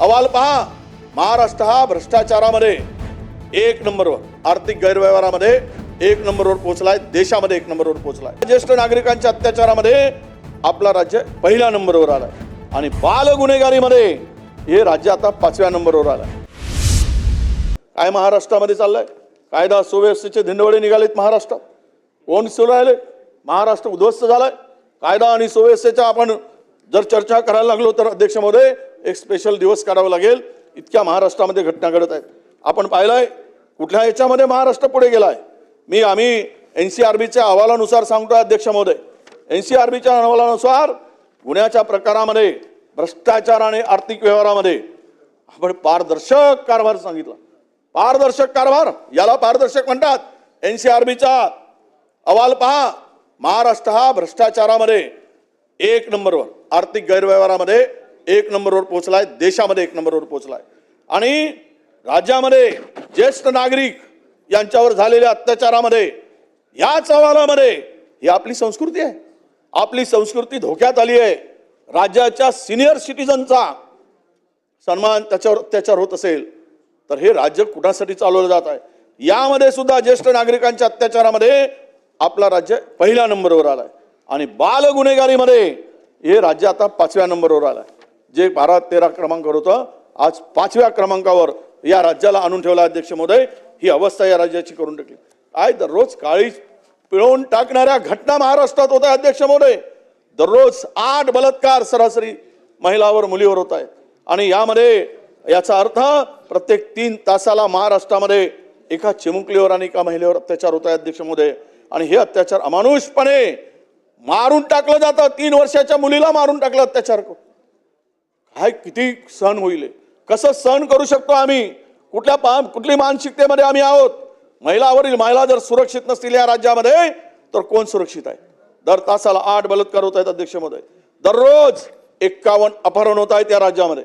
अहवाल पहा. महाराष्ट्र हा भ्रष्टाचारामध्ये एक नंबरवर आर्थिक गैरव्यवहारामध्ये एक नंबरवर पोहोचलाय देशामध्ये एक नंबरवर पोहोचलाय. ज्येष्ठ नागरिकांच्या अत्याचारामध्ये आपला राज्य पहिल्या नंबरवर आलाय. आणि बाल गुन्हेगारीमध्ये हे राज्य आता पाचव्या नंबरवर आलाय. काय महाराष्ट्रामध्ये चाललंय? कायदा सुव्यवस्थेचे धिंडवडे निघालेत महाराष्ट्रात. कोण सुरू राहिले? महाराष्ट्र उद्ध्वस्त झालाय. कायदा आणि सुव्यवस्थेच्या आपण जर चर्चा करायला लागलो तर अध्यक्ष महोदय एक स्पेशल दिवस काढावा लागेल. इतक्या महाराष्ट्रामध्ये घटना घडत आहेत. आपण पाहिलं आहे कुठल्या याच्यामध्ये महाराष्ट्र पुढे गेला आहे मी आम्ही एन सी आर बीच्या अहवालानुसार सांगतो अध्यक्ष महोदय. एन सी आर बीच्या अहवालानुसार गुन्ह्याच्या प्रकारामध्ये भ्रष्टाचार आणि आर्थिक व्यवहारामध्ये आपण पारदर्शक कारभार सांगितला. पारदर्शक कारभार याला पारदर्शक म्हणतात. एन सी आर बीचा अहवाल पहा. महाराष्ट्र हा भ्रष्टाचारामध्ये एक नंबरवर आर्थिक गैरव्यवहारामध्ये एक नंबरवर पोहोचलाय देशामध्ये एक नंबरवर पोहोचलाय. आणि राज्यामध्ये ज्येष्ठ नागरिक यांच्यावर झालेल्या अत्याचारामध्ये याच अहवालामध्ये ही आपली संस्कृती आहे. आपली संस्कृती धोक्यात आली आहे. राज्याच्या सिनियर सिटीजनचा सन्मान त्याच्यावर अत्याचार होत असेल तर हे राज्य कुणासाठी चालवलं जात आहे? यामध्ये सुद्धा ज्येष्ठ नागरिकांच्या अत्याचारामध्ये आपला राज्य पहिल्या नंबरवर आलाय. आणि बाल गुन्हेगारीमध्ये हे राज्य आता पाचव्या नंबरवर आलाय. जे बारा तेरा क्रमांकावर होतं आज पाचव्या क्रमांकावर या राज्याला आणून ठेवला अध्यक्ष महोदय ही अवस्था या राज्याची करून टाकली. काय दररोज काळी पिळवून टाकणाऱ्या घटना महाराष्ट्रात होत आहे अध्यक्ष महोदय दररोज आठ बलात्कार सरासरी महिलावर मुलीवर होत आहेत. आणि यामध्ये याचा अर्थ प्रत्येक तीन तासाला महाराष्ट्रामध्ये एका चिमुकलीवर आणि एका महिलेवर अत्याचार होत आहे अध्यक्ष महोदय आणि हे अत्याचार अमानुषपणे मारून टाकलं जातं. तीन वर्षाच्या मुलीला मारून टाकलं अत्याचार करून. काय किती सण होईल कसं सण करू शकतो आम्ही? कुठल्या पा कुठली मानसिकतेमध्ये आम्ही आहोत? महिलावरील महिला जर सुरक्षित नसतील या राज्यामध्ये तर कोण सुरक्षित आहे? दर तासाला आठ बलात्कार होत आहेत अध्यक्ष महोदय दररोज एक्कावन्न अपहरण होत आहेत या राज्यामध्ये.